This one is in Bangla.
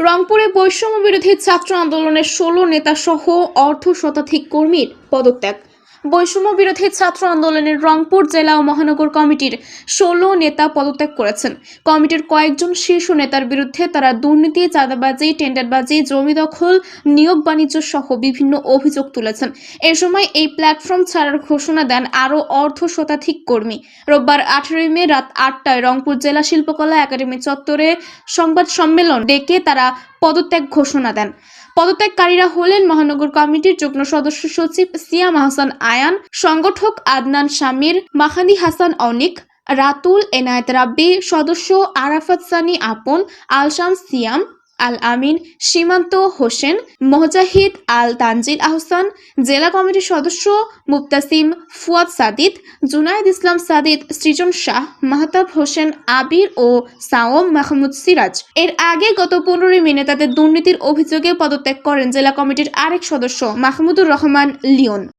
রংপুরে বৈষম্য বিরোধী ছাত্র আন্দোলনের ষোলো নেতাসহ অর্ধ শতাধিক কর্মীর পদত্যাগ। বৈষম্য বিরোধী ছাত্র আন্দোলনের রংপুর জেলা ও মহানগর কমিটির ষোলো নেতা পদত্যাগ করেছেন। কমিটির কয়েকজন শীর্ষ নেতার বিরুদ্ধে তারা দুর্নীতি, চাঁদাবাজি, টেন্ডারবাজি, জমি দখল, নিয়োগ বাণিজ্য সহ বিভিন্ন অভিযোগ তুলেছেন। এ সময় এই প্ল্যাটফর্ম ছাড়ার ঘোষণা দেন আরও অর্ধ শতাধিক কর্মী। রোববার আঠারোই মে রাত আটটায় রংপুর জেলা শিল্পকলা একাডেমি চত্বরে সংবাদ সম্মেলন ডেকে তারা পদত্যাগ ঘোষণা দেন। পদত্যাগকারীরা হলেন মহানগর কমিটির যুগ্ম সদস্য সচিব সিয়াম হাসান আয়ান, সংগঠক আদনান শামির, মাহানি হাসান অনিক, রাতুল এনায়েত রাব্বি, সদস্য আরাফাত সানি আপন আলশাম সিয়াম আল আমিন সীমান্ত হোসেন, মোজাহিদ আল তানজিল আহসান, জেলা কমিটির সদস্য মুক্তাসিম ফুয়াদ সাদিদ জুনায়দ ইসলাম সাদিদ সৃজন শাহ, মাহতাব হোসেন আবির ও সাওম মাহমুদ সিরাজ। এর আগে গত পনেরোই মে তাদের দুর্নীতির অভিযোগে পদত্যাগ করেন জেলা কমিটির আরেক সদস্য মাহমুদুর রহমান লিওন।